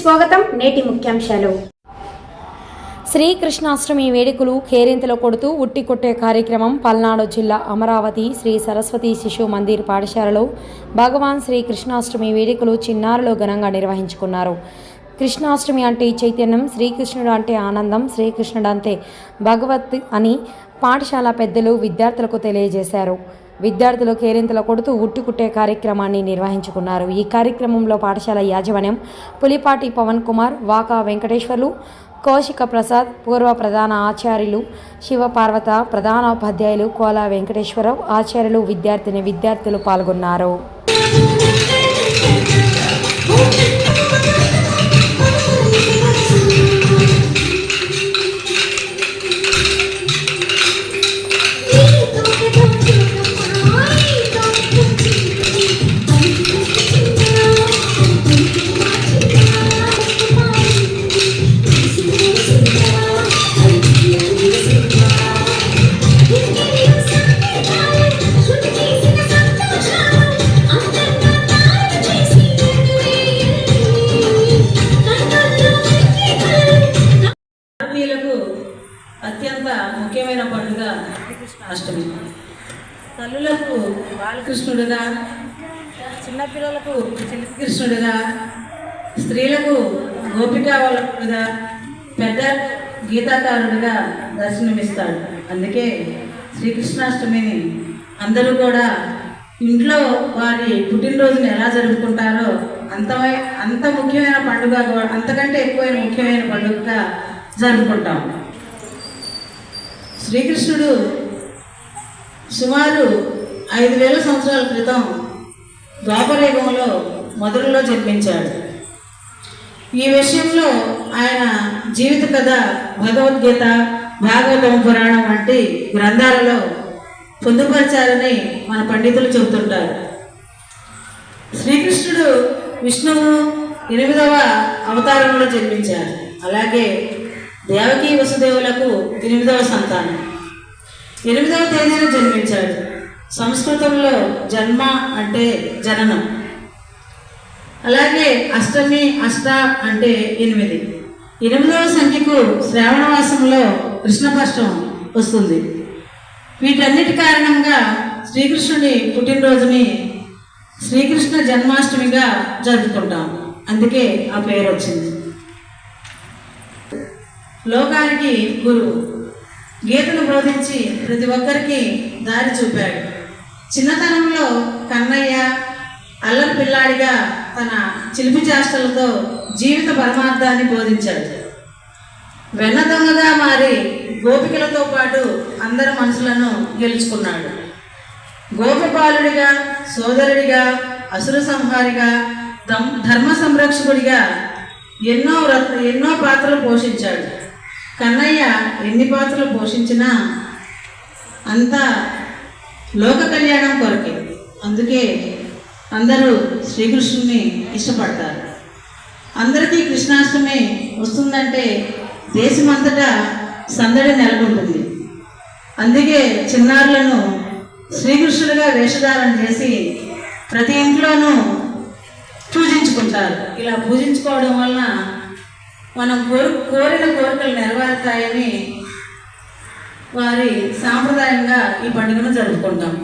స్వాగతం నేటి ముఖ్యాంశాలు. శ్రీకృష్ణాష్టమి వేడుకలు కేరింతలో కొడుతూ ఉట్టి కొట్టే కార్యక్రమం పల్నాడు జిల్లా అమరావతి శ్రీ సరస్వతి శిశు మందిర్ పాఠశాలలో భగవాన్ శ్రీ కృష్ణాష్టమి వేడుకలు చిన్నారులు ఘనంగా నిర్వహించుకున్నారు. కృష్ణాష్టమి అంటే చైతన్యం శ్రీకృష్ణుడు అంటే ఆనందం శ్రీకృష్ణుడు అంటే భగవత్ అని పాఠశాల పెద్దలు విద్యార్థులకు తెలియజేశారు. విద్యార్థులు కేరింతలు కొడుతూ ఉట్టుకుట్టే కార్యక్రమాన్ని నిర్వహించుకున్నారు. ఈ కార్యక్రమంలో పాఠశాల యాజమాన్యం పులిపాటి పవన్ కుమార్ వాకా వెంకటేశ్వర్లు కౌశిక ప్రసాద్ పూర్వ ప్రధాన ఆచార్యులు శివపార్వత ప్రధానోపాధ్యాయులు కోలా వెంకటేశ్వరరావు ఆచార్యులు విద్యార్థిని విద్యార్థులు పాల్గొన్నారు. ముఖ్యమైన పండుగ అష్టమి తల్లులకు బాలకృష్ణుడుగా చిన్నపిల్లలకు కృష్ణుడుగా స్త్రీలకు గోపికావలకుడుగా పెద్ద గీతాకారుడిగా దర్శనమిస్తాడు. అందుకే శ్రీకృష్ణాష్టమిని అందరూ కూడా ఇంట్లో వారి పుట్టినరోజుని ఎలా జరుపుకుంటారో అంతమై అంత ముఖ్యమైన పండుగ అంతకంటే ఎక్కువైన ముఖ్యమైన పండుగగా జరుపుకుంటాం. శ్రీకృష్ణుడు సుమారు ఐదు వేల సంవత్సరాల క్రితం ద్వాపరయుగంలో మధురలో జన్మించాడు. ఈ విషయంలో ఆయన జీవిత కథ భగవద్గీత భాగవతం పురాణం వంటి గ్రంథాలలో పొందుపరిచారని మన పండితులు చెబుతుంటారు. శ్రీకృష్ణుడు విష్ణువు ఎనిమిదవ అవతారంలో జన్మించారు అలాగే దేవకీ వసుదేవులకు ఎనిమిదవ సంతానం. ఎనిమిదవ తేదీన జన్మించాడు. సంస్కృతంలో జన్మ అంటే జననం. అలాగే అష్టమి అష్ట అంటే ఎనిమిది. ఎనిమిదవ సంఖ్యకు శ్రావణవాసంలో కృష్ణపష్టం కృష్ణపక్షం వస్తుంది. వీటన్నిటి కారణంగా శ్రీకృష్ణుని పుట్టినరోజుని శ్రీకృష్ణ జన్మాష్టమిగా జరుపుకుంటాం. అందుకే ఆ పేరు వచ్చింది లోకానికి గురువు. గీతను బోధించి ప్రతి ఒక్కరికి దారి చూపాడు. చిన్నతనంలో కన్నయ్య అల్లరి పిల్లాడిగా తన చిలిపి చేష్టలతో జీవిత పరమార్థాన్ని బోధించాడు. వెన్న దొంగగా మారి గోపికలతో పాటు అందరి మనసులను గెలుచుకున్నాడు. గోపపాలుడిగా సోదరుడిగా అసుర సంహారిగా ధర్మ సంరక్షకుడిగా ఎన్నో వ్రత ఎన్నో పాత్రలు పోషించాడు. కన్నయ్య ఎన్ని పాత్రలు పోషించినా అంతా లోక కళ్యాణం కొరకే. అందుకే అందరూ శ్రీకృష్ణుని ఇష్టపడతారు. అందరికీ కృష్ణాష్టమి వస్తుందంటే దేశమంతటా సందడి నెలకొంటుంది. అందుకే చిన్నారులను శ్రీకృష్ణుడిగా వేషధారణ చేసి ప్రతి ఇంట్లోనూ పూజించుకుంటారు. ఇలా పూజించుకోవడం వలన మనం కోరు కోరిన కోరికలు నెరవేరుతాయని వారి సాంప్రదాయంగా ఈ పండుగను జరుపుకుంటాం.